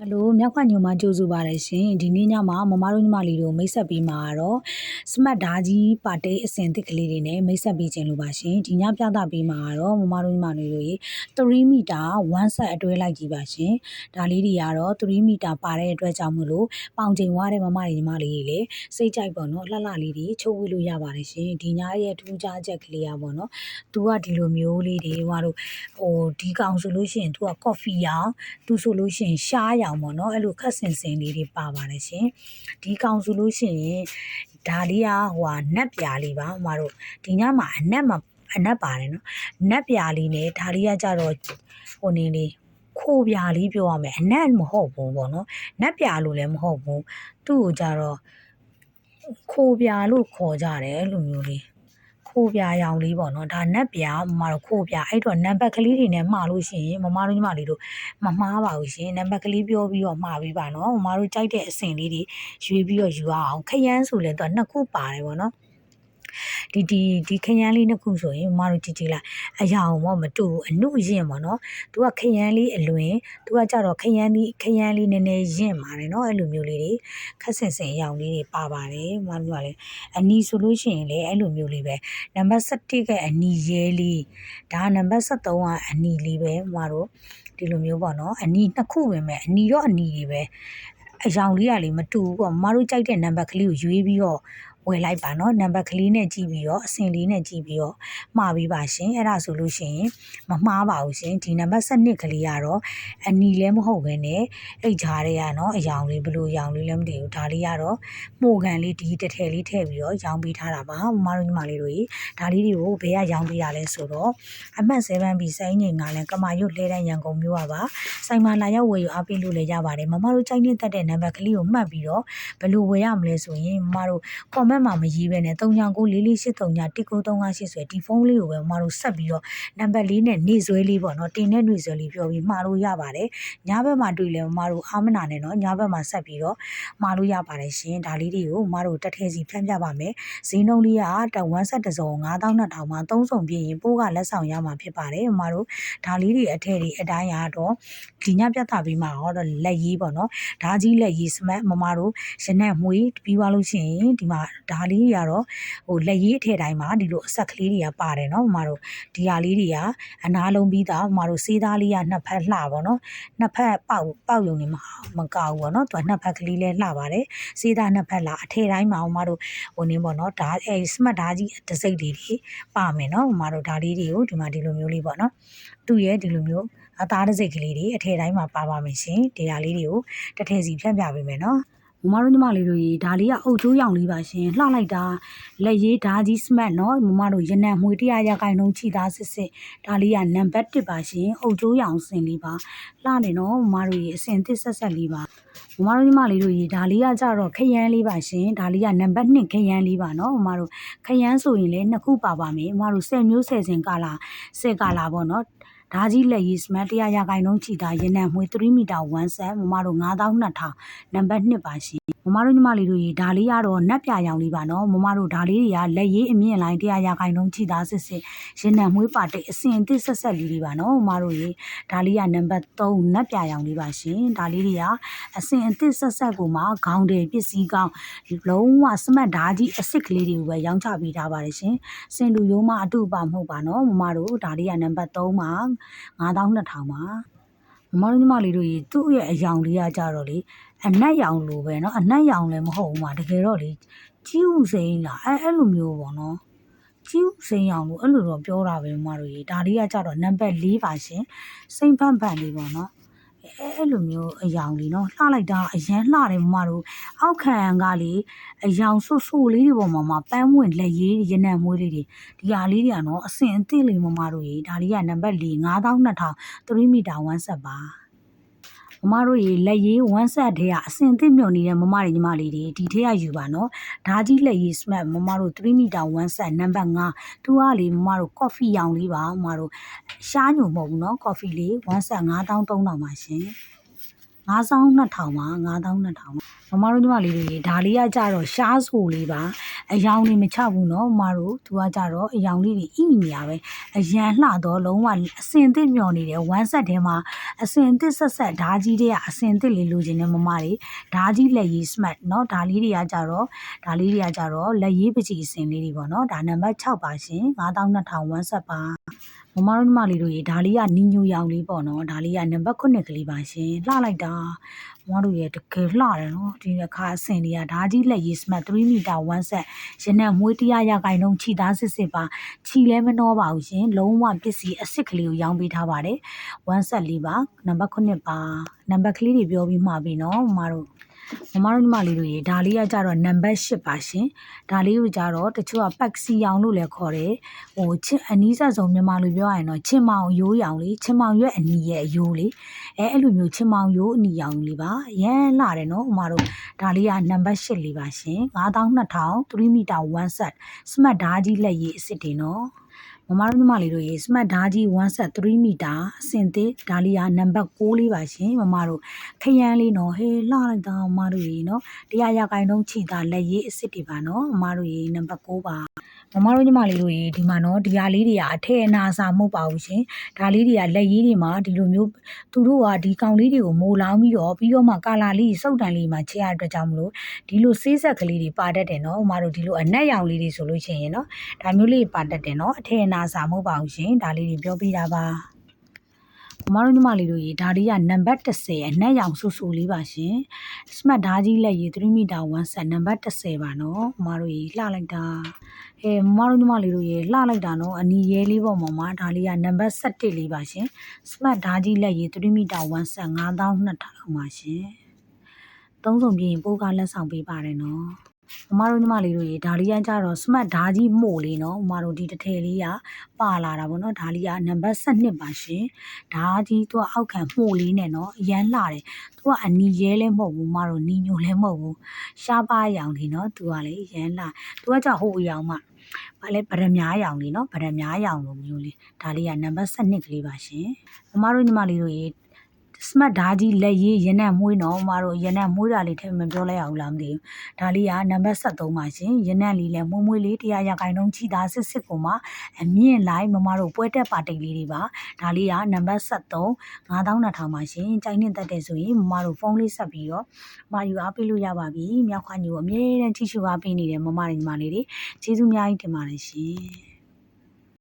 ဟယ်လိုမြောက်ခွညုံမကြိုးဆိုပါတယ်ရှင်ဒီနေ့ညမှာမမတို့ညီမလေးတို့မိတ်ဆက်ပေးမှာကတော့စမတ်ဓာကြီးပါတေးအစင်တစ်ကလေးတွေနဲ့မိတ်ဆက်ပေးခြင်းလို့ပါရှင်ဒီညပြသပေးမှာကတော့မမတို့ညီမလေးတို့ရေ3မီတာ1ဆက်အတွဲလိုက်ကြီးပါရှင်ဒါလေးတွေကတော့3မီတာပါတဲ့အတွက်ကြောင့်မလို့ပေါင်ချိန်ဝါတဲ့မမတွေညီမလေးတွေလေစိတ်ကြိုက်ပေါ့နော်လှလှလေးတွေချုပ်ဝေးလို့ရပါတယ်ရှင်ဒီညရဲ့ထူးခြားချက်ကလေးอ่ะပေါ့နော်သူကဒီလိုမျိုးလေးတွေဟိုတို့ဟိုဒီကောင်ဆိုလို့ရှိရင်သူကကော်ဖီရောင်သူဆိုလို့ရှိရင်ရှားရောင်ပေါ့နော်အဲ့လိုခက်စင်စင်လေးတွေပါပါတယ်ရှင်ဒီကောင်ဆိုလို့ရှိရင်ဒါလေးကဟိုဟာနက်ပြာလေးပါဟိုတို့ဒီညမှာအနက်မှာအနက်ပါတယ်နော်နက်ပြာလေးနဲ့ဒါလေးကကြတော့ဟိုနေလေးခိုးပြာလေးပြောရမယ်အနက်မဟုတ်ဘူးပေါ့နော်နက်ပြာလို့လည်းမဟုတ်ဘူးသူ့ကိုကြတော့ခိုးပြာလို့ခေါ်ကြတယ်အဲ့လိုမျိုးလေး ခိုးပြာရောင်လေးပေါ့နော်ဒါနက်ပြာမမတို့ခိုးပြာအဲ့တော့နံပါတ်ကလေးတွေနဲ့မှားလို့ရှိရင်မမတို့ညီမလေးတို့မမှားပါဘူးရှင်နံပါတ်ကလေးပြောပြီးတော့မှားပေးပါနော်မမတို့ကြိုက်တဲ့အဆင့်လေးတွေရွေးပြီးတော့ယူအောင်ခရမ်းဆိုလဲတော့နှစ်ခုပါတယ်ပေါ့နော် ဒီဒီဒီခရမ်းလေးနှစ်ခုဆိုရင်မမတို့ကြည့်ကြည့်လိုက်အရာအောင်မမတူဘူးအနုရင်ပေါ့နော်သူကခရမ်းလေးအလွင်သူကကြတော့ခရမ်းလေးခရမ်းလေးနည်းနည်းရင်ပါတယ်နော်အဲ့လိုမျိုးလေးတွေခက်ဆင်ဆင်အရောင်လေးတွေပါပါတယ်မမတို့ကလည်းအနီဆိုလို့ရှိရင်လည်းအဲ့လိုမျိုးလေးပဲနံပါတ်7ကအနီရဲလေးဒါနံပါတ်73ကအနီလေးပဲမမတို့ဒီလိုမျိုးပေါ့နော်အနီနှစ်ခုပဲမဲ့အနီတော့အနီတွေပဲအယောင်လေးကလေမတူဘူးပေါ့မမတို့ကြိုက်တဲ့နံပါတ်ကလေးကိုရွေးပြီးတော့ ဝယ်လိုက်ပါနော်နံပါတ်ကလေးနဲ့ကြည့်ပြီးတော့အဆင့်လေးနဲ့ကြည့်ပြီးတော့မှားပြီးပါရှင်အဲ့ဒါဆိုလို့ရှိရင်မမှားပါဘူးရှင်ဒီနံပါတ်7နှစ်ကလေးကတော့အနီလည်းမဟုတ်ဘဲနဲ့အိတ်ကြားတွေကနော်အယောင်လေးဘလို့ယောင်လေးလည်းမသိဘူးဒါလေးကတော့မှုကန်လေးဒီတထဲလေးထည့်ပြီးတော့ရောင်းပေးထားတာပါမမတို့ညီမလေးတို့ဒါလေးတွေကိုဘယ်ကရောင်းပေးတာလဲဆိုတော့အမှတ်7 B စိုင်းငင်ကလည်းကမာရွတ်လဲတဲ့ရန်ကုန်မြို့ပါစိုင်းမလာရောက်ဝယ်ယူအားပေးလို့လည်းရပါတယ်မမတို့ကြိုက်နေတတ်တဲ့နံပါတ်ကလေးကိုမှတ်ပြီးတော့ဘလို့ဝယ်ရမလဲဆိုရင်မမတို့ comment မှာမရေးဘဲနဲ့3994431938ဆွဲဒီဖုန်းလေးကိုပဲမမတို့ဆက်ပြီးတော့နံပါတ်လေးနဲ့နေဆွဲလေးပေါ့နော်တင်တဲ့နေဆွဲလေးပြောပြီးမှာလို့ရပါတယ်ညဘက်မှာတွေ့လဲမမတို့အာမနာနဲ့နော်ညဘက်မှာဆက်ပြီးတော့မှာလို့ရပါတယ်ရှင်ဒါလေးတွေကိုမမတို့တက်ထဲစီဖြန့်ပြပါမယ်ဈေးနှုန်းလေးကတဝမ်းဆက်တစ်စုံ9200မှာသုံးစုံပြည့်ရင်ပိုးကလက်ဆောင်ရမှာဖြစ်ပါတယ်မမတို့ဒါလေးတွေအထက်တွေအတိုင်းရတော့ဒီညပြတ်တာပြီးမှတော့လက်ရေးပေါ့နော်ဒါကြီးလက်ရေးစမတ်မမတို့ရနက်မွေးပြီးသွားလို့ရှိရင်ဒီမှာဒါလေးတွေကတော့ဟိုလက်ရေးအထက်တိုင်းမှာဒီလိုအဆက်ကလေးတွေကပါတယ်နော်မမတို့ဒီဟာလေးတွေကအနာလုံးပြီးသားမမတို့စေးသားလေးကနှစ်ဖက်လှပါနော်နှစ်ဖက်ပေါက်ပေါက်ယုံနေမှာမကောက်ဘူးပေါ့နော်သူကနှစ်ဖက်ကလေးလဲလှပါတယ်စေးသားနှစ်ဖက်လှအထက်တိုင်းမှာမမတို့ဟိုနင်းပေါ့နော်ဒါအဲစမတ်ဓာကြီးတစ်စိတ်လေးတွေပါမယ်နော်မမတို့ဒါလေးတွေကိုဒီမှာဒီလိုမျိုးလေးပေါ့နော်သူ့ရဲ့ဒီလိုမျိုးအသားတစ်စိတ်ကလေးတွေအထက်တိုင်းမှာပါပါမယ်ရှင်ဒီဟာလေးတွေကိုတစ်ထည့်စီဖြန့်ပြပေးမယ်နော် မမတို့ညီမလေးတို့ရေဒါလေးကအုတ်ကျိုးရောင်လေးပါရှင်လှလိုက်တာလက်ရေးဓာကြီးစမတ်နော်မမတို့ရနံမွေတရားရခိုင်နှုံးချီသားစစ်စစ်ဒါလေးကနံပါတ်1ပါရှင်အုတ်ကျိုးရောင်စင်လေးပါလှနေနော်မမတို့ရေအစင်သစ်ဆက်ဆက်လေးပါမမတို့ညီမလေးတို့ရေဒါလေးကကြတော့ခရမ်းလေးပါရှင်ဒါလေးကနံပါတ်2ခရမ်းလေးပါနော်မမတို့ခရမ်းဆိုရင်လည်းနှစ်ခုပါပါမယ်မမတို့10မျိုး10စင်ကာလာ10ကာလာပေါ့နော် ဓာကြီးလက်ရေးစမတ်100ရာခိုင်နှုန်းချီတာရနံမွေ3မီတာ1ဆန်မမတို့9200နံပါတ်2ပါရှင် မမတို့ညီမလေးတို့ရေဒါလေးကတော့နက်ပြရောင်လေးပါနော်မမတို့ဒါလေးတွေကလက်ရေးအမြင့်လိုင်း100ရာခိုင်နှုန်းချီတာစစ်စစ်ရနံမွေးပါတဲ့အစင်အသစ်ဆက်ဆက်လေးတွေပါနော်မမတို့ရေဒါလေးကနံပါတ်3နက်ပြရောင်လေးပါရှင်ဒါလေးတွေကအစင်အသစ်ဆက်ဆက်ကိုမှခေါင်းတယ်ပစ္စည်းကောင်းလုံးဝစမတ်ဓာကြီးအစ်စ်ကလေးတွေကိုပဲရောင်းချပေးထားပါတယ်ရှင်စင်လူရိုးမအတူပါမဟုတ်ပါနော်မမတို့ဒါလေးကနံပါတ်3မှာ9200ပါ မမတို့ညီမလေးတို့ရေသူ့ရဲ့အယောင်လေးကကြတော့လေအနက်ရောင်လိုပဲเนาะအနက်ရောင်လည်းမဟုတ်ဘူးမှာတကယ်တော့လေကြီးဥစိမ်းလားအဲအဲ့လိုမျိုးပေါ့နော်ကြီးဥစိမ်းရောင်လို့အဲ့လိုတော့ပြောတာပဲမမတို့ရေဒါလေးကကြတော့နံပါတ်4ပါရှင်စိမ့်ပန့်ပန့်လေးပေါ့နော် အဲအဲ့လိုမျိုးအယောင်လေးနော်လှလိုက်တာအရန်လှတယ်မမတို့အောက်ခံကလေအယောင်ဆွဆွလေးတွေပေါ်မှာမှာပန်းဝင်လက်ရေးရနံမွေးလေးတွေဒီဟာလေးတွေကနော်အစင်အသစ်လေးမမတို့ရေဒါလေးကနံပါတ်4 9200 3မီတာ1ဆက်ပါ မမတို့ရေလက်ရေး1ဆက်ထဲကအစင်သစ်မြုံနေတဲ့မမတွေညီမလေးတွေဒီထဲကယူပါနော်ဓာကြီးလက်ရေး smart မမတို့3မီတာ1ဆက်နံပါတ်5သူကလေမမတို့ coffee ရောင်လေးပါမမတို့ရှားညုံမဟုတ်ဘူးနော် coffee လေး1ဆက်9300ပါရှင်၅ဆောင်2000ပါ9200ပါမမတို့ညီမလေးတွေဒါလေးကကြတော့ရှားဆိုလေးပါ အယောင်တွေမချဘူးနော်မမတို့သူကကြတော့အယောင်လေးတွေဣနေရပဲအရန်လှတော့လုံးဝအစင်သစ်မျောနေတယ်ဝမ်းဆက်ထဲမှာအစင်သစ်ဆက်ဆက်ဓာကြီးတွေကအစင်သစ်လေးလိုချင်တဲ့မမတွေဓာကြီးလက်ရေး smart เนาะဒါလေးတွေကကြတော့ဒါလေးတွေကကြတော့လက်ရေးပကြီးအစင်လေးတွေပေါ့နော်ဒါနံပါတ်6ပါရှင်9200ဝမ်းဆက်ပါမမတို့ညီမလေးတို့ရေဒါလေးကနီညိုရောင်လေးပေါ့နော်ဒါလေးကနံပါတ်9ကလေးပါရှင်လှလိုက်တာ မမတို့ရေတကယ်လှတယ်နော်ဒီအခါအစင်တွေကဓာကြီးလက်ရေး smart 3မီတာဝမ်းဆက်ရနံမွေးတရားရဂိုင်လုံးခြိသားစစ်စစ်ပါခြိလဲမနှောပါဘူးရှင်လုံးဝပစ္စည်းအစ်စ်ကလေးကိုရောင်းပေးထားပါတယ်ဝမ်းဆက်လေးပါနံပါတ်9ပါနံပါတ်ကလေးတွေပြောပြီးမှပြီနော်မမတို့ မမတို့ညီမလေးတို့ရေဒါလေးကကြတော့နံပါတ်10ပါရှင်ဒါလေးကိုကြတော့တချို့ကပတ်စီရောင်လို့လည်းခေါ်တယ်ဟိုချင်းအနီးဆက်ဆုံးမြန်မာလိုပြောရရင်တော့ချင်းမောင်ရိုးရောင်လေးချင်းမောင်ရွက်အနီရဲ့အယိုးလေးအဲအဲ့လိုမျိုးချင်းမောင်ရိုးအနီရောင်လေးပါရမ်းလှတယ်နော်မမတို့ဒါလေးကနံပါတ်10လေးပါရှင်9200 3မီတာ1 set smart ဓာကြီးလက်ရည်အစ်စ်တွေနော် မမတို့ညီမလေးတို့ရေ smart ဓာကြီး1 set 3မီတာအစင်သေးဒါလေးကနံပါတ်6လေးပါရှင်မမတို့ခရမ်းလေးနော်ဟေးလှလိုက်တာမမတို့ရေနော်တရားရကိုင်တော့ခြိတာလက်ရည်အစ်စ်တွေပါနော်မမတို့ရေနံပါတ်6ပါမမတို့ညီမလေးတို့ရေဒီမှာနော်ဒီဟာလေးတွေကအထက်အနာစာမဟုတ်ပါဘူးရှင်ဒါလေးတွေကလက်ရည်တွေမှာဒီလိုမျိုးသူတို့ကဒီကောင်လေးတွေကိုမိုးလောင်းပြီးတော့ပြီးတော့မှကာလာလေးစုပ်တန်လေးမှာချဲရအတွက်ကြောင့်မလို့ဒီလိုဆေးဆက်ကလေးတွေပါတတ်တယ်နော်မမတို့ဒီလိုအနက်ရောင်လေးတွေဆိုလို့ရှိရင်နော်ဒါမျိုးလေးပါတတ်တယ်နော်အထက်အနာစာမဟုတ်ပါဘူးရှင်ဒါလေးတွေပြောပြတာပါမမတို့ညီမလေးတို့ရေဒါလေးကနံပါတ်30အနက်ရောင်ဆူဆူလေးပါရှင် smart ဓာကြီးလက်ရေ3မီတာ1ဆက်နံပါတ်30ပါနော်မမတို့ရေလှလိုက်တာအဲမမတို့ညီမလေးတို့ရေလှလိုက်တာနော်အနီရဲလေးပေါ့မမဒါလေးကနံပါတ်17လေးပါရှင် smart ဓာကြီးလက်ရေ3မီတာ1ဆက်9200လောက်ပါရှင်သုံးစုံပြရင်ပိုးကားလက်ဆောင်ပေးပါတယ်နော် မမတို့ညီမလေးတို့ရေဒါလေးကကြတော့ smart ဓာကြီးမို့လေးနော်မမတို့ဒီတစ်ထည်လေးကပါလာတာပေါ့နော်ဒါလေးကနံပါတ်12ပါရှင်ဓာကြီးသူကအောက်ခံမှုလေးနဲ့နော်အရန်လှတယ်သူကအနီရဲလဲမဟုတ်ဘူးမမတို့နီညိုလဲမဟုတ်ဘူးရှားပါရောင်လေးနော်သူကလေအရန်လှသူကကြောက်ဟိုအရောင်မှဘာလဲဗရမ ्या ရောင်လေးနော်ဗရမ ्या ရောင်လိုမျိုးလေးဒါလေးကနံပါတ်12ကလေးပါရှင်မမတို့ညီမလေးတို့ရေ smart ဓာကြီးလက်ရေးရနံ့မွေးနော်မတို့ရနံ့မွေးတာလေးထဲမပြောလိုက်အောင်လားမသိဘူးဒါလေးကနံပါတ်73ပါရှင်ရနံ့လေးလည်းမွေးမွေးလေးတရားရခိုင်နှုန်းချီသားစစ်စစ်ကိုမှအမြင့်လိုက်မမတို့ပွဲတက်ပါတိတ်လေးတွေပါဒါလေးကနံပါတ်73 9200ပါရှင်ကြိုင်းနေတတ်တယ်ဆိုရင်မမတို့ဖုန်းလေးဆက်ပြီးတော့မယူအားပေးလို့ရပါပြီမြောက်ခွညိုအမြဲတမ်းကြည့်ရှုအားပေးနေတဲ့မမတွေညီမလေးတွေကျေးဇူးအများကြီးတင်ပါတယ်ရှင်